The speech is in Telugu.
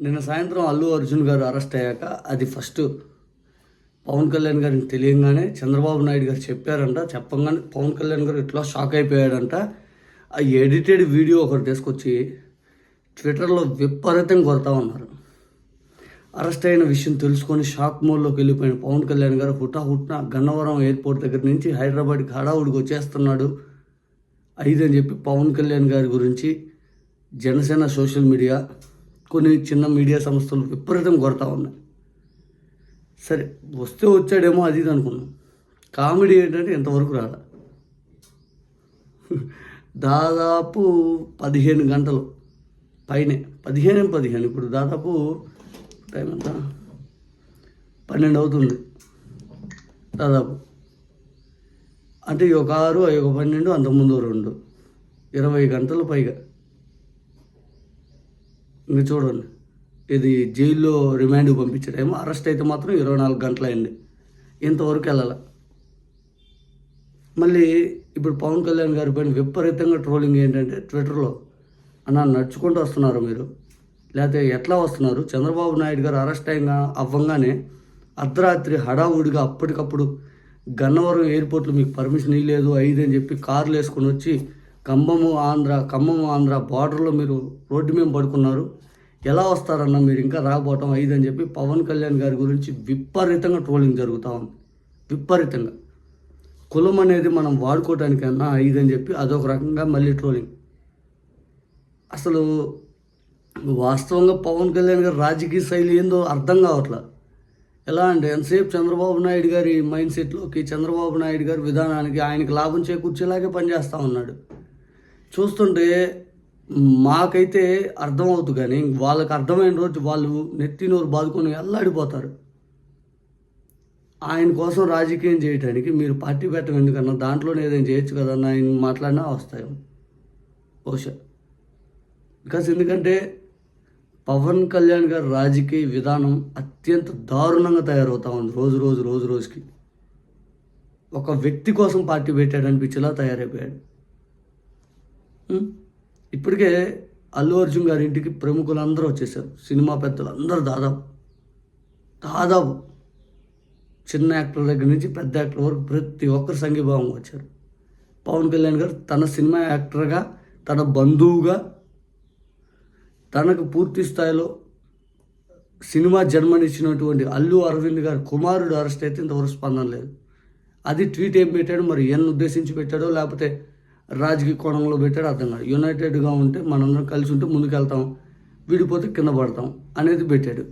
నిన్న సాయంత్రం అల్లు అర్జున్ గారు అరెస్ట్ అయ్యాక అది ఫస్ట్ పవన్ కళ్యాణ్ గారికి తెలియగానే చంద్రబాబు నాయుడు గారు చెప్పారంట చెప్పంగానే పవన్ కళ్యాణ్ గారు ఇట్లా షాక్ అయిపోయాడంట. ఆ ఎడిటెడ్ వీడియో ఒకటి తీసుకొచ్చి ట్విట్టర్లో విపరీతం కొడతా ఉన్నారు. అరెస్ట్ అయిన విషయం తెలుసుకొని షాక్ మోడ్లోకి వెళ్ళిపోయిన పవన్ కళ్యాణ్ గారు హుటా హుట్న గన్నవరం ఎయిర్పోర్ట్ దగ్గర నుంచి హైదరాబాద్కి హడావుడికి వచ్చేస్తున్నాడు. ఐదని చెప్పి పవన్ కళ్యాణ్ గారి గురించి జనసేన సోషల్ మీడియా కొన్ని చిన్న మీడియా సంస్థలు విపరీతం కొడతా ఉన్నాయి. సరే వస్తే వచ్చాడేమో అది ఇది అనుకున్నాం. కామెడీ ఏంటంటే ఇంతవరకు రాలే. దాదాపు పదిహేను గంటలు పైనే పదిహేను పదిహేను ఇప్పుడు దాదాపు టైం ఎంత? పన్నెండు అవుతుంది. దాదాపు. అంటే ఒక ఆరు అవి ఒక పన్నెండు అంతకుముందు రెండు. ఇరవై గంటలు పైగా. మీరు చూడండి ఇది జైల్లో రిమాండ్ పంపించారేమో అరెస్ట్ అయితే మాత్రం ఇరవై నాలుగు గంటలు అయింది ఇంతవరకు వెళ్ళాల. మళ్ళీ ఇప్పుడు పవన్ కళ్యాణ్ గారి పైన విపరీతంగా ట్రోలింగ్ ఏంటంటే ట్విట్టర్లో అన్న నడుచుకుంటూ వస్తున్నారు మీరు. లేకపోతే ఎట్లా వస్తున్నారు? చంద్రబాబు నాయుడు గారు అరెస్ట్ అయిన అవ్వంగానే అర్ధరాత్రి హడావుడిగా అప్పటికప్పుడు గన్నవరం ఎయిర్పోర్ట్లో మీకు పర్మిషన్ ఇవ్వలేదు ఐదు అని చెప్పి కార్లు వేసుకొని వచ్చి ఖమ్మము ఆంధ్ర ఖమ్మము ఆంధ్ర బార్డర్లో మీరు రోడ్డు మీద పడుకున్నారు. ఎలా వస్తారన్న మీరు ఇంకా రాకపోవటం ఐదు అని చెప్పి పవన్ కళ్యాణ్ గారి గురించి విపరీతంగా ట్రోలింగ్ జరుగుతూ ఉంది. విపరీతంగా. కులం అనేది మనం వాడుకోవటానికన్నా ఐదు అని చెప్పి అదొక రకంగా మళ్ళీ ట్రోలింగ్ అసలు వాస్తవంగా పవన్ కళ్యాణ్ గారి రాజకీయ శైలి ఏందో అర్థం కావట్లేదు ఎలా అంటే ఎంతసేపు చంద్రబాబు నాయుడు గారి మైండ్ సెట్లోకి చంద్రబాబు నాయుడు గారి విధానానికి ఆయనకి లాభం చేకూర్చేలాగే పనిచేస్తూ ఉన్నాడు. చూస్తుంటే మాకైతే అర్థమవుతుంది కానీ వాళ్ళకి అర్థమైన రోజు వాళ్ళు నెత్తి నోరు బాదుకొని ఎల్లాడిపోతారు ఆయన కోసం రాజకీయం చేయడానికి మీరు పార్టీ పెట్టడం ఎందుకన్నా దాంట్లోనే ఏదైనా చేయొచ్చు కదన్న ఆయన మాట్లాడినా వస్తాయి. బహుశా. బికాస్ ఎందుకంటే పవన్ కళ్యాణ్ గారి రాజకీయ విధానం అత్యంత దారుణంగా తయారవుతా ఉంది రోజు రోజు రోజు రోజుకి. ఒక వ్యక్తి కోసం పార్టీ పెట్టాడు అనిపించేలా తయారైపోయాడు. ఇప్పటికే అల్లు అర్జున్ గారి ఇంటికి ప్రముఖులు అందరూ వచ్చేసారు సినిమా పెద్దలు అందరూ దాదాపు. దాదాపు. చిన్న యాక్టర్ దగ్గర నుంచి పెద్ద యాక్టర్ వరకు ప్రతి ఒక్కరు సంఘీభావం వచ్చారు. పవన్ కళ్యాణ్ గారు తన సినిమా యాక్టర్గా తన బంధువుగా తనకు పూర్తి స్థాయిలో సినిమా జన్మనిచ్చినటువంటి అల్లు అరవింద్ గారి కుమారుడు అరెస్ట్ అయితే ఇంతవరకు స్పందన లేదు. అది ట్వీట్ ఏం పెట్టాడు మరి ఎన్ని ఉద్దేశించి పెట్టాడో లేకపోతే రాజకీయ కోణంలో పెట్టాడు అర్థం కాదు. యునైటెడ్గా ఉంటే మనందరం కలిసి ఉంటే ముందుకెళ్తాం విడిపోతే కింద పడతాం అనేది పెట్టాడు.